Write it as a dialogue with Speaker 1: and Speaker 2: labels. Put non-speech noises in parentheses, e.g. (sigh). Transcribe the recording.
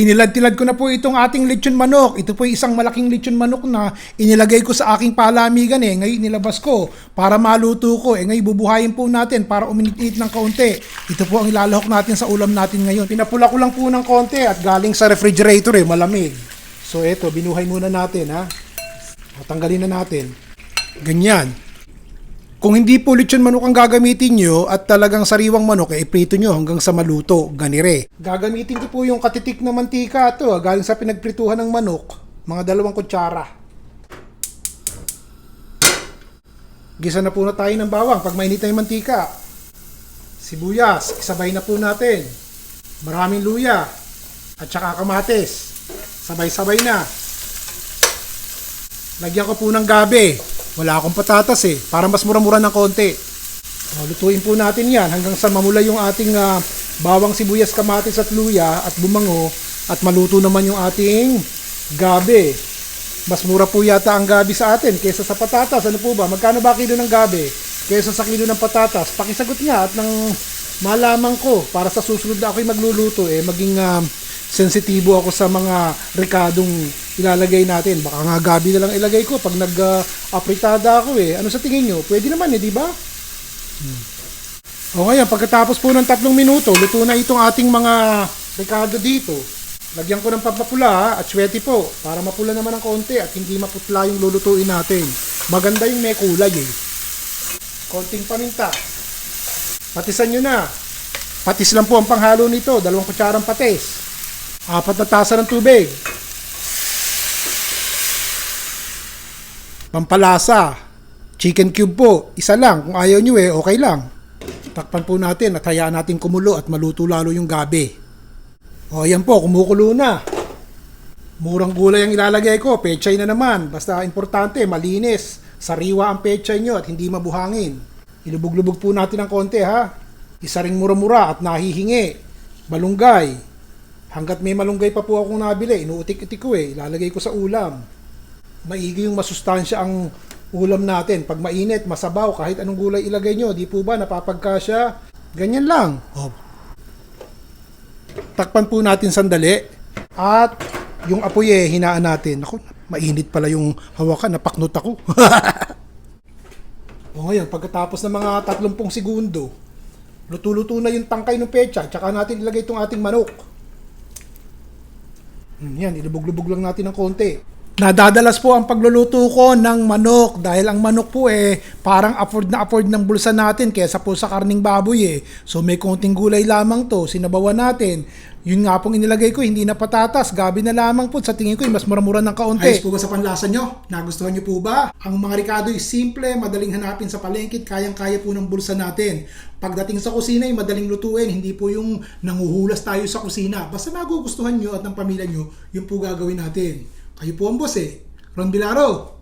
Speaker 1: Tinilad-tilad ko na po itong ating lechon manok. Ito po isang malaking lechon manok na inilagay ko sa aking palamigan eh. Ngayon nilabas ko para maluto ko. Eh ngayon bubuhayin po natin para uminit-init ng kaunti. Ito po ang ilalahok natin sa ulam natin ngayon. Pinapula ko lang po ng kaunti at galing sa refrigerator eh, malamig. So eto, binuhay muna natin ha. O, tanggalin na natin. Ganyan. Kung hindi po lechon manok ang gagamitin nyo at talagang sariwang manok, eh, iprito nyo hanggang sa maluto, ganire. Gagamitin ko po yung katitik na mantika ito, ah, galing sa pinagprituhan ng manok, mga dalawang kutsara. Gisa na po na tayo ng bawang pag mainit na yung mantika. Sibuyas, isabay na po natin. Maraming luya at saka kamatis. Sabay-sabay na. Lagyan ko po ng gabi. Wala akong patatas eh, para mas mura-mura ng konti. O, lutuin po natin yan hanggang sa mamula yung ating ah, bawang sibuyas, kamatis at luya at bumango at maluto naman yung ating gabi. Mas mura po yata ang gabi sa atin kaysa sa patatas. Ano po ba? Magkano ba kilo ng gabi kaysa sa kilo ng patatas? Pakisagot nga at nang malaman ko para sa susunod na ako'y magluluto eh maging ah, sensitibo ako sa mga rekadong ilalagay natin. Baka nga gabi na lang ilagay ko pag nag-apritada ako eh. Ano sa tingin nyo? Pwede naman eh, di ba? Hmm. O ngayon, pagkatapos po ng tatlong minuto, luto na itong ating mga rekado dito. Lagyan ko ng pampapula at swerte po para mapula naman ng konti at hindi maputla yung lulutuin natin. Maganda yung may kulay eh. Konting paminta. Patisan nyo na. Patis lang po ang panghalo nito. Dalawang kutsarang patis. Apat na tasa ng tubig. Pampalasa. Chicken cube po. Isa lang. Kung ayaw nyo eh, okay lang. Takpan po natin at hayaan natin kumulo at maluto lalo yung gabi. O yan po, kumukulo na. Murang gulay ang ilalagay ko. Pechay na naman. Basta importante, malinis. Sariwa ang pechay nyo at hindi mabuhangin. Ilubog-lubog po natin ng konti ha. Isa ring mura-mura at nahihingi. Malunggay. Hanggat may malunggay pa po akong nabili, inuutik-utik ko eh. Ilalagay ko sa ulam. Maigi yung masustansya ang ulam natin. Pag mainit, masabaw, kahit anong gulay ilagay nyo, di po ba napapagkasya? Ganyan lang. Oh. Takpan po natin sandali. At yung apoy eh, hinaan natin. Ako, mainit pala yung hawakan, napaknot ako. (laughs) o ngayon, pagkatapos ng mga 30 segundo, luto-luto na yung tangkay ng pecha, tsaka natin ilagay itong ating manok. Hmm, Yan, ilubog-lubog lang natin ng konti. Nadadalas po ang pagluluto ko ng manok dahil ang manok po eh parang afford na afford ng bulsa natin kesa po sa karning baboy eh. So may konting gulay lamang to, sinabawan natin. Yun nga pong inilagay ko, hindi na patatas, gabi na lamang po. Sa tingin ko, eh, mas mura-mura ng kaunti. Ayos po ba sa panlasa nyo? Nagustuhan nyo po ba? Ang mga ricado ay simple, madaling hanapin sa palengke, kayang-kaya po ng bulsa natin. Pagdating sa kusina ay madaling lutuin, hindi po yung nanguhulas tayo sa kusina. Basta nagugustuhan nyo at ng pamilya nyo, yun po gagawin natin. Kayo po ang boss eh. Ron Bilaro,